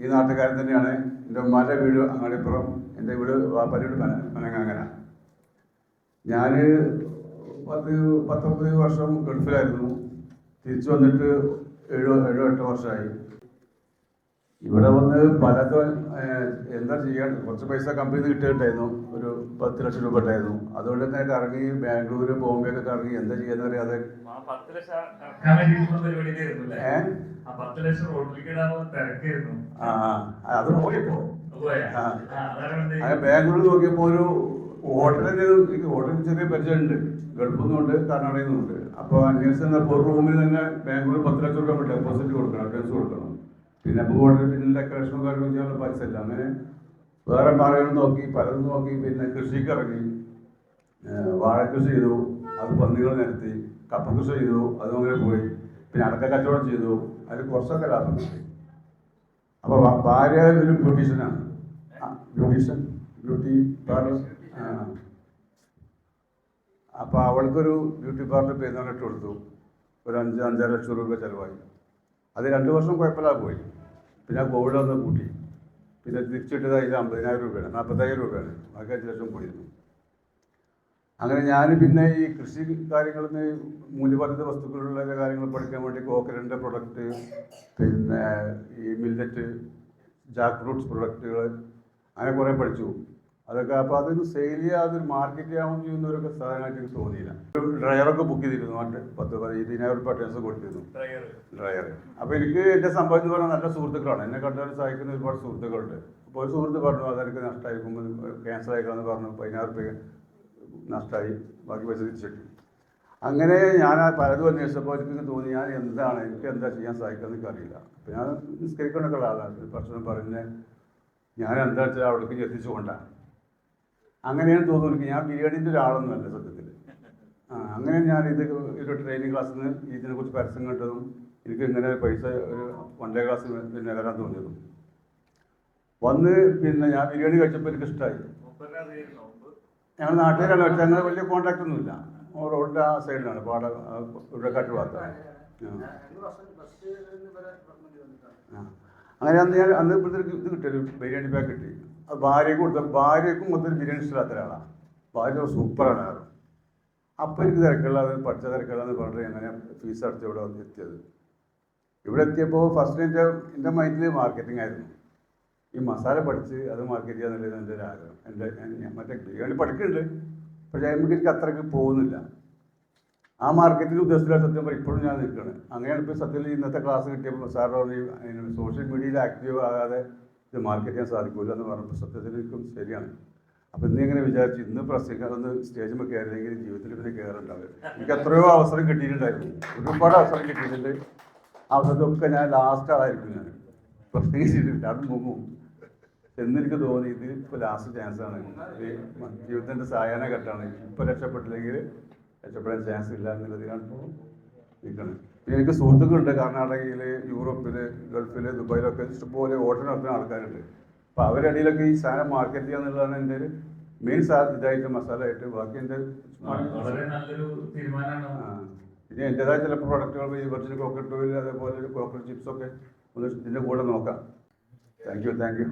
ഈ നാട്ടുകാരൻ തന്നെയാണ്. എന്റെ ഉമ്മാന്റെ വീട് അങ്ങാടിപ്പുറം എന്റെ വീട് വാപ്പാരിയുടെ പന പനങ്ങാങ്ങന ഞാൻ പത്ത് പത്തൊമ്പത് വർഷം ഗൾഫിലായിരുന്നു. തിരിച്ചു വന്നിട്ട് ഏഴോ ഏഴോ എട്ടോ വർഷമായി ഇവിടെ വന്ന് പലതും എന്താ ചെയ്യാൻ? കുറച്ച് പൈസ കമ്പനിയിൽ നിന്ന് കിട്ടിയിട്ടുണ്ടായിരുന്നു പത്ത് ലക്ഷം രൂപ ഉണ്ടായിരുന്നു. അതുകൊണ്ട് തന്നെ കറങ്ങി ബാംഗ്ലൂർ ബോംബെ ഒക്കെ കറങ്ങി എന്താ ചെയ്യാന്ന് അറിയാതെ ആ അത് പോയിപ്പോ. ബാംഗ്ലൂർ നോക്കിയപ്പോ ഒരു ഹോട്ടലിന് എനിക്ക് ഹോട്ടലിന് ചെറിയ പരിചയമുണ്ട്. ഗൾഫിൽ നിന്നുണ്ട് കർണാടകയിൽ നിന്നുണ്ട്. അപ്പോൾ അന്വേഷിച്ച് ചെന്നപ്പോൾ ഒരു റൂമിൽ തന്നെ ബാംഗ്ലൂർ പത്ത് ലക്ഷം രൂപ ഡെപ്പോസിറ്റ് കൊടുക്കണം അഡ്വാൻസ് കൊടുക്കണം. പിന്നെ അപ്പോൾ ഹോട്ടലിൽ പിന്നെ ഡെക്കറേഷനും കാര്യങ്ങളും ചെയ്യാനുള്ള പൈസ ഇല്ല. അങ്ങനെ വേറെ മറകൾ നോക്കി പലതും നോക്കി പിന്നെ കൃഷിക്ക് ഇറങ്ങി. വാഴക്കൃഷി ചെയ്തു അത് പന്നികൾ നിരത്തി കപ്പ കൃഷി ചെയ്തു അതും അങ്ങനെ പോയി. പിന്നെ അടക്ക കച്ചവടം ചെയ്തു അതിൽ കുറച്ചൊക്കെ ലാഭം കിട്ടി. അപ്പോൾ ഭാര്യ ഒരു ബ്യൂട്ടീഷ്യനാണ്. ബ്യൂട്ടീഷ്യൻ ബ്യൂട്ടി പാർലർ അപ്പോൾ അവൾക്കൊരു ബ്യൂട്ടി പാർലർ പേരുന്ന ഇട്ട് കൊടുത്തു. ഒരു അഞ്ച് അഞ്ചര ലക്ഷം രൂപ ചിലവായി. അത് രണ്ട് വർഷം കുഴപ്പമില്ലാതെ പോയി. പിന്നെ കോവിഡ് വന്ന് കൂട്ടി. പിന്നെ തിരിച്ചിട്ടത് അതിൽ അമ്പതിനായിരം രൂപയാണ് നാൽപ്പത്തായിരം രൂപയാണ്. ബാക്കി അഞ്ച് ലക്ഷം പോയിരുന്നു. അങ്ങനെ ഞാൻ പിന്നെ ഈ കൃഷി കാര്യങ്ങളിൽ നിന്ന് മൂല്യവർദ്ധിത വസ്തുക്കളുള്ള കാര്യങ്ങൾ പഠിക്കാൻ വേണ്ടി കോക്കരന്റെ പ്രൊഡക്റ്റ് പിന്നെ ഈ മില്ലറ്റ് ജാക്ക് ഫ്രൂട്ട്സ് പ്രൊഡക്റ്റുകൾ അങ്ങനെ കുറേ പഠിച്ചു. അതൊക്കെ അപ്പോൾ അതൊരു സെയിൽ ചെയ്യാതെ മാർക്കറ്റ് ചെയ്യാൻ ചെയ്യുന്നവരൊക്കെ സാധനമായിട്ട് എനിക്ക് തോന്നിയില്ല. ഒരു ഡ്രയറൊക്കെ ബുക്ക് ചെയ്തിരുന്നു പണ്ട് പത്ത് പതിനായിരം രൂപ അഡ്വാൻസ് കൊടുത്തിരുന്നു. ഡ്രൈവർ. അപ്പോൾ എനിക്ക് എന്റെ സംഭവം എന്ന് പറഞ്ഞാൽ നല്ല സുഹൃത്തുക്കളാണ്. എന്നെ കണ്ടാൽ സഹായിക്കുന്ന ഒരുപാട് സുഹൃത്തുക്കളുണ്ട്. അപ്പോൾ ഒരു സുഹൃത്ത് പറഞ്ഞു അതെനിക്ക് നഷ്ടമായിരിക്കുമ്പോൾ ക്യാൻസർ ആയിക്കാന്ന് പറഞ്ഞു പതിനായിരം രൂപ നഷ്ടമായി ബാക്കി പൈസ തിരിച്ചിട്ടു അങ്ങനെ ഞാൻ ആ പലതും അന്വേഷിച്ചപ്പോൾ എനിക്ക് തോന്നി ഞാൻ എന്താണ് എനിക്ക് എന്താ ചെയ്യാൻ സാധിക്കുമെന്ന് എനിക്ക് അറിയില്ല. അപ്പോൾ ഞാൻ നിസ്കരിക്കണൊക്കെ ആളാണ്. പ്രശ്നം പറഞ്ഞ് ഞാൻ എന്താ വെച്ചാൽ അവിടേക്ക് എത്തിച്ചു കൊണ്ടാണ് അങ്ങനെയാണ് തോന്നുന്നു ഞാൻ ബിരിയാണീന്റെ ഒരാളൊന്നുമല്ല സത്യത്തിൽ. ആ അങ്ങനെ ഞാൻ ഇത് ഒരു ട്രെയിനിങ് ക്ലാസ്സിൽ നിന്ന് ഇതിനെക്കുറിച്ച് പരസ്യം കണ്ടതും എനിക്ക് ഇങ്ങനെ പൈസ ഒരു വൺ ഡേ ക്ലാസ് പിന്നെ വരാൻ തോന്നിയതും. വന്ന് പിന്നെ ഞാൻ ബിരിയാണി കഴിച്ചപ്പോൾ എനിക്ക് ഇഷ്ടമായി? ഞങ്ങൾ നാട്ടുകാരാണ് പക്ഷേ അങ്ങനെ വലിയ കോണ്ടാക്ട് ഒന്നുമില്ല റോഡിന്റെ ആ സൈഡിലാണ് പാട ഇവിടെ കാറ്റ് ഭാഗത്താണ്. ആ. അങ്ങനെ അന്ന് ഞാൻ അന്ന് ഇപ്പോഴത്തെ ഇത് കിട്ടിയൊരു ബിരിയാണി പാക്ക് കിട്ടി അത് ഭാര്യയ്ക്ക് കൊടുത്ത ഭാര്യയ്ക്കും മൊത്തം ബിരിയാണി ഇഷ്ടമില്ലാത്ത ഒരാളാണ് ഭാര്യ സൂപ്പറാണ് ആറ് അപ്പോൾ എനിക്ക് തിരക്കുള്ളത് പഠിച്ച തിരക്കുള്ളതെന്ന് പറഞ്ഞിട്ട് അങ്ങനെ ഫീസ് അടച്ച് ഇവിടെ വന്ന് എത്തിയത്. ഇവിടെ എത്തിയപ്പോൾ ഫസ്റ്റ് എന്റെ എന്റെ മൈൻഡിൽ മാർക്കറ്റിംഗ് ആയിരുന്നു. ഈ മസാല പഠിച്ച് അത് മാർക്കറ്റ് ചെയ്യാന്നുള്ളത് എന്റെ ഒരു ആഗ്രഹം എന്റെ മറ്റേ ബിരിയാണി പഠിക്കുന്നുണ്ട് പക്ഷേ അതിന് എനിക്ക് അത്രയ്ക്ക് പോകുന്നില്ല. ആ മാർക്കറ്റിംഗ് ഉദ്ദേശത്തിലാണ് സത്യം ഇപ്പോഴും ഞാൻ നിൽക്കുന്നത് അങ്ങനെയാണ് ഇപ്പോൾ സത്യത്തിൽ ഇന്നത്തെ ക്ലാസ് കിട്ടിയപ്പോൾ സാർ പറഞ്ഞു സോഷ്യൽ മീഡിയയിൽ ആക്റ്റീവ് ആകാതെ ഇത് മാർക്കറ്റ് ചെയ്യാൻ സാധിക്കില്ല എന്ന് പറഞ്ഞപ്പോൾ സത്യത്തിൽ എനിക്കും ശരിയാണ്. അപ്പം ഇന്ന് ഇങ്ങനെ വിചാരിച്ചു ഇന്ന് പ്രസംഗം ഒന്ന് സ്റ്റേജിൽ കയറിയില്ലെങ്കിൽ ജീവിതത്തിൽ പിന്നെ കയറുണ്ടാവില്ല എനിക്ക് എത്രയോ അവസരം കിട്ടിയിട്ടുണ്ടായിരുന്നു. ഒരുപാട് അവസരം കിട്ടിയിട്ടുണ്ട്. അവസരത്തൊക്കെ ഞാൻ ലാസ്റ്റ് ആളായിരിക്കും ഞാൻ. പ്രത്യേകിച്ചിട്ടില്ല അത് മുങ്ങും. എന്നെനിക്ക് തോന്നി ഇത് ഇപ്പോൾ ലാസ്റ്റ് ചാൻസാണ് ജീവിതത്തിന്റെ സായാഹ്ന ഘട്ടമാണ്. ഇപ്പോൾ രക്ഷപ്പെട്ടില്ലെങ്കിൽ രക്ഷപ്പെടാൻ ചാൻസ് ഇല്ല എന്നുള്ളതിനാണ് കാണുമ്പോൾ നിൽക്കുന്നത്. പിന്നെ എനിക്ക് സുഹൃത്തുക്കളുണ്ട് കർണാടകയിൽ യൂറോപ്പിൽ ഗൾഫിൽ ദുബായിലൊക്കെ ഇഷ്ടംപോലെ ഓട്ടം നടത്തുന്ന ആൾക്കാരുണ്ട്. അപ്പോൾ അവരുടെ ഇടയിലൊക്കെ ഈ സാധനം മാർക്കറ്റ് ചെയ്യുക എന്നുള്ളതാണ് എന്റെ ഒരു മെയിൻ സാധനം ഇതായിട്ട് മസാല ആയിട്ട് ബാക്കി എന്റെ. പിന്നെ എന്റെതായ ചില പ്രോഡക്റ്റുകൾ ഈ വെർജിൻ കോക്കറ്റ് ഓയിൽ അതേപോലെ കോക്കറ്റ് ചിപ്സൊക്കെ ഒന്ന് ഇതിന്റെ കൂടെ നോക്കാം. Thank you thank you